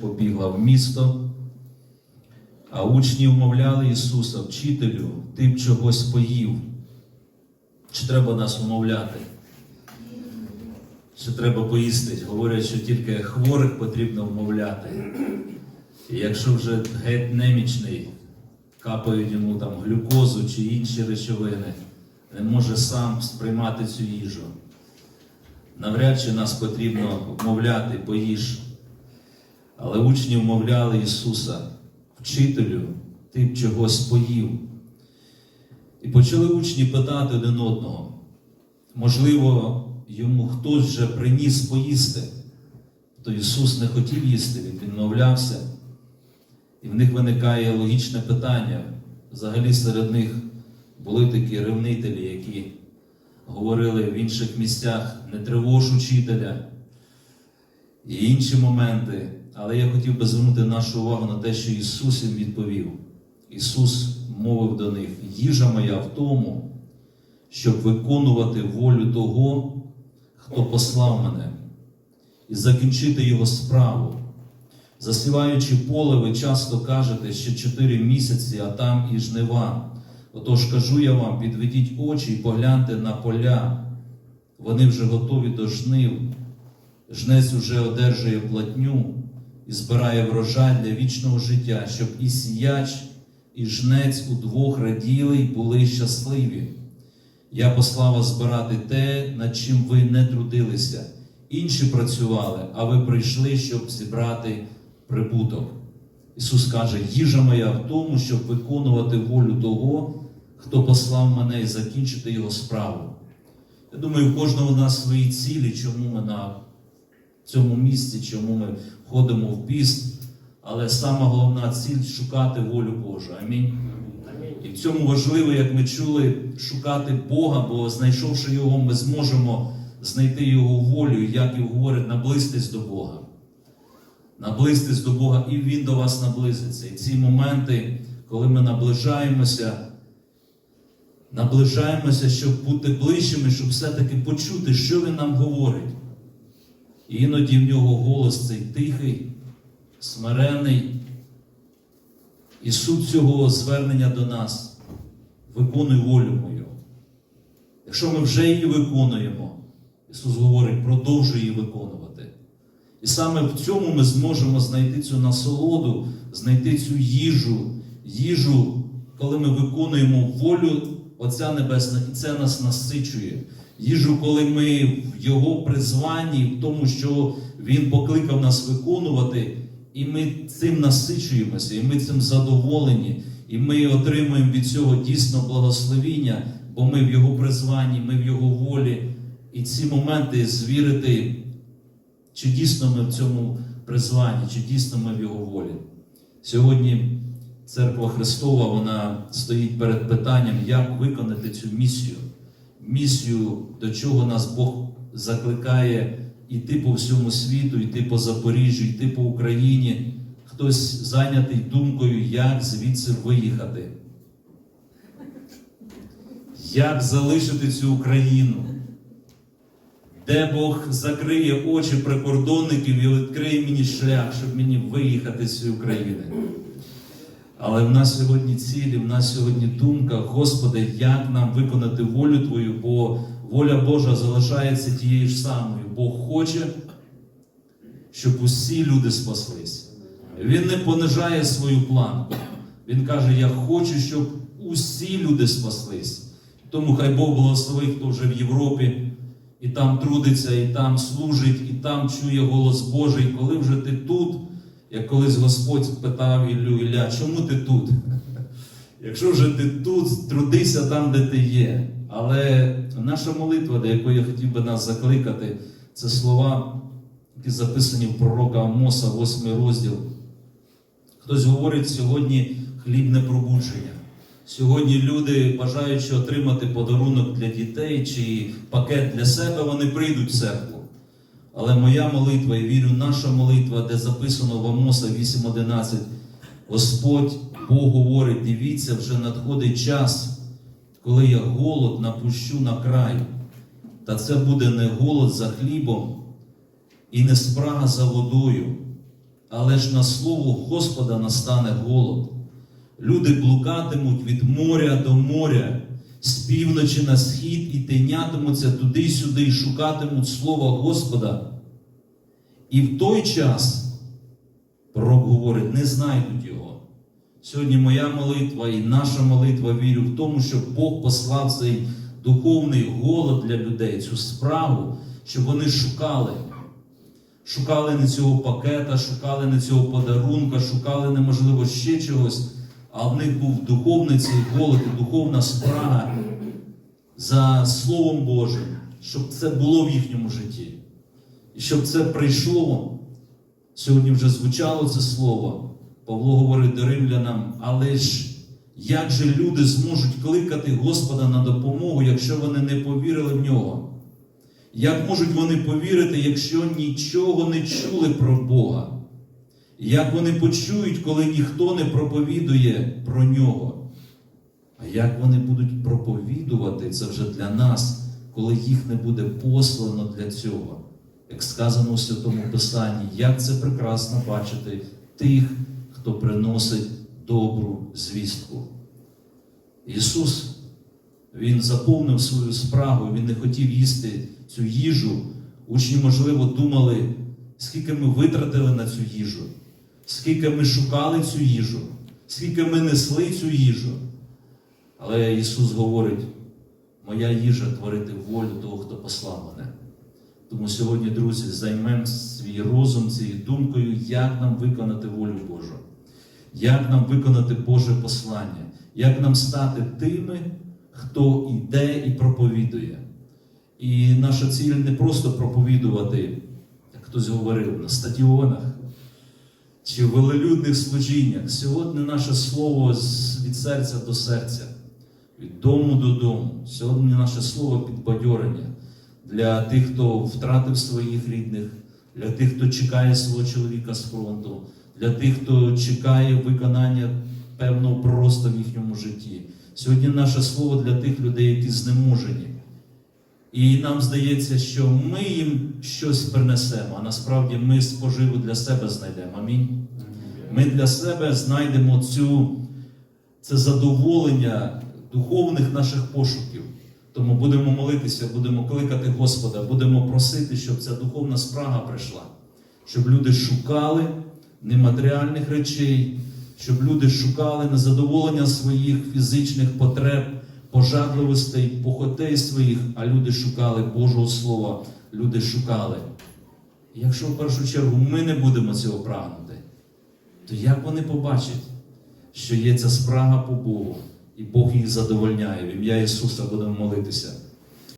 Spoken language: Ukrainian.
побігла в місто, а учні вмовляли Ісуса, вчителю, ти б чогось поїв. Чи треба нас умовляти? Чи треба поїсти? Говорять, що тільки хворих потрібно вмовляти. І якщо вже геть немічний, капають йому там глюкозу чи інші речовини, не може сам сприймати цю їжу. Навряд чи нас потрібно вмовляти, поїж. Але учні вмовляли Ісуса, вчителю, ти б чогось поїв. І почали учні питати один одного. Можливо, йому хтось вже приніс поїсти, то Ісус не хотів їсти, Він відмовлявся. І в них виникає логічне питання. Взагалі серед них були такі ревнителі, які говорили в інших місцях не тривож учителя і інші моменти. Але я хотів би звернути нашу увагу на те, що Ісус їм відповів. Ісус мовив до них: їжа моя в тому, щоб виконувати волю того, хто послав мене, і закінчити Його справу. Засіваючи поле, ви часто кажете, що чотири місяці, а там і жнива. Отож кажу я вам, підведіть очі і погляньте на поля. Вони вже готові до жнив. Жнець уже одержує платню і збирає врожай для вічного життя, щоб і сіяч, і жнець удвох раділи й були щасливі. Я послав вас збирати те, над чим ви не трудилися. Інші працювали, а ви прийшли, щоб зібрати прибуток. Ісус каже: їжа моя в тому, щоб виконувати волю того, хто послав мене і закінчити його справу. Я думаю, у кожного з нас свої цілі, чому ми на цьому місці, чому ми входимо в піст, але сама головна ціль шукати волю Божу. Амінь. І в цьому важливо, як ми чули, шукати Бога, бо знайшовши його, ми зможемо знайти Його волю, як і говорить, наблизитись до Бога. Наблизитись до Бога, і Він до вас наблизиться. І ці моменти, коли ми наближаємося, наближаємося, щоб бути ближчими, щоб все-таки почути, що Він нам говорить. І іноді в нього голос цей тихий, смирений. І суть цього звернення до нас виконуй волю мою. Якщо ми вже її виконуємо, Ісус говорить, продовжуй її виконувати. І саме в цьому ми зможемо знайти цю насолоду, знайти цю їжу, їжу, коли ми виконуємо волю Отця Небесного, і це нас насичує. Їжу, коли ми в Його призванні, в тому, що Він покликав нас виконувати, і ми цим насичуємося, і ми цим задоволені, і ми отримуємо від цього дійсно благословіння, бо ми в Його призванні, ми в Його волі. І ці моменти звірити, чи дійсно ми в цьому призванні, чи дійсно ми в Його волі. Сьогодні Церква Христова вона стоїть перед питанням, як виконати цю місію. Місію, до чого нас Бог закликає йти по всьому світу, йти по Запоріжжю, йти по Україні. Хтось зайнятий думкою, як звідси виїхати. Як залишити цю Україну? Де Бог закриє очі прикордонників і відкриє мені шлях, щоб мені виїхати з цієї України. Але в нас сьогодні цілі, в нас сьогодні думка, Господи, як нам виконати волю Твою, бо воля Божа залишається тією ж самою. Бог хоче, щоб усі люди спаслись. Він не понижає свою планку. Він каже: Я хочу, щоб усі люди спаслись. Тому хай Бог благословить, хто вже в Європі, і там трудиться, і там служить, і там чує голос Божий. Коли вже ти тут, як колись Господь питав Іллю, Ілля, чому ти тут? Якщо вже ти тут, трудися там, де ти є. Але наша молитва, до якої я хотів би нас закликати, це слова, які записані в пророка Амоса, 8 розділ. Хтось говорить сьогодні хлібне пробудження. Сьогодні люди, бажаючи отримати подарунок для дітей чи пакет для себе, вони прийдуть в церкву. Але моя молитва, і вірю, наша молитва, де записано в Амоса 8.11, Господь Бог говорить, дивіться, вже надходить час, коли я голод напущу на край. Та це буде не голод за хлібом і не спрага за водою, але ж на слово Господа настане голод. Люди блукатимуть від моря до моря, з півночі на схід і тинятимуться туди-сюди і шукатимуть слова Господа. І в той час пророк говорить, не знайдуть його. Сьогодні моя молитва і наша молитва вірю в тому, що Бог послав цей духовний голод для людей, цю справу, щоб вони шукали. Шукали не цього пакета, шукали не цього подарунка, шукали неможливо ще чогось, а в них був духовний цей голод і духовна спрага за Словом Божим, щоб це було в їхньому житті. І щоб це прийшло. Сьогодні вже звучало це слово. Павло говорить до римлянам, але ж як же люди зможуть кликати Господа на допомогу, якщо вони не повірили в нього? Як можуть вони повірити, якщо нічого не чули про Бога? Як вони почують, коли ніхто не проповідує про нього? А як вони будуть проповідувати це вже для нас, коли їх не буде послано для цього? Як сказано у Святому Писанні, як це прекрасно бачити тих, хто приносить добру звістку. Ісус, Він заповнив свою спрагу, Він не хотів їсти цю їжу. Учні, можливо, думали, скільки ми витратили на цю їжу, скільки ми шукали цю їжу, скільки ми несли цю їжу. Але Ісус говорить, моя їжа творити волю того, хто послав мене. Тому сьогодні, друзі, займемо свій розум цією думкою, як нам виконати волю Божу, як нам виконати Боже послання, як нам стати тими, хто йде і проповідує. І наша ціль не просто проповідувати, як хтось говорив, на стадіонах чи в велелюдних служіннях. Сьогодні наше слово від серця до серця, від дому до дому. Сьогодні наше слово підбадьорення для тих, хто втратив своїх рідних, для тих, хто чекає свого чоловіка з фронту, для тих, хто чекає виконання певного просто в їхньому житті. Сьогодні наше слово для тих людей, які знеможені. І нам здається, що ми їм щось принесемо, а насправді ми споживу для себе знайдемо. Амінь. Ми для себе знайдемо цю, це задоволення духовних наших пошуків. Тому будемо молитися, будемо кликати Господа, будемо просити, щоб ця духовна спрага прийшла, щоб люди шукали нематеріальних речей, щоб люди шукали незадоволення своїх фізичних потреб, пожадливостей, похотей своїх, а люди шукали Божого Слова, люди шукали. Якщо в першу чергу ми не будемо цього прагнути, то як вони побачать, що є ця спрага по Богу, і Бог їх задовольняє? В ім'я Ісуса будемо молитися.